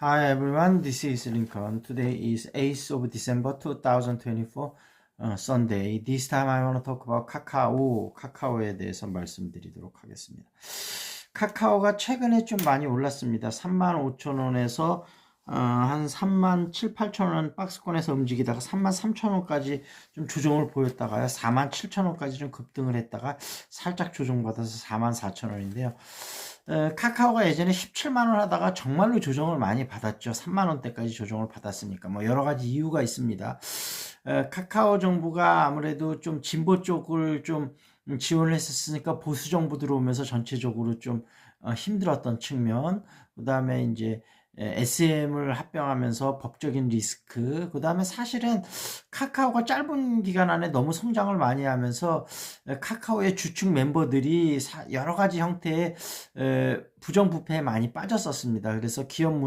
Hi everyone, this is Lincoln. Today is 8th of December 2024, uh, Sunday. This time I want to talk about 카카오, 카카오에 대해서 말씀드리도록 하겠습니다. 카카오가 최근에 좀 많이 올랐습니다. 35,000원에서 어, 한 3만 7, 8천 원 박스권에서 움직이다가 3만 3천 원까지 좀 조정을 보였다가요. 4만 7천 원까지 좀 급등을 했다가 살짝 조정받아서 4만 4천 원인데요. 어, 카카오가 예전에 17만원 하다가 정말로 조정을 많이 받았죠. 3만원대까지 조정을 받았으니까. 뭐 여러 가지 이유가 있습니다. 어, 카카오 정부가 아무래도 좀 진보 쪽을 좀 지원을 했었으니까 보수 정부 들어오면서 전체적으로 좀 어, 힘들었던 측면, 그 다음에 이제 SM을 합병하면서 법적인 리스크, 그 다음에 사실은 카카오가 짧은 기간 안에 너무 성장을 많이 하면서 에, 카카오의 주축 멤버들이 사- 여러 가지 형태의 에, 부정부패에 많이 빠졌었습니다. 그래서 기업 문화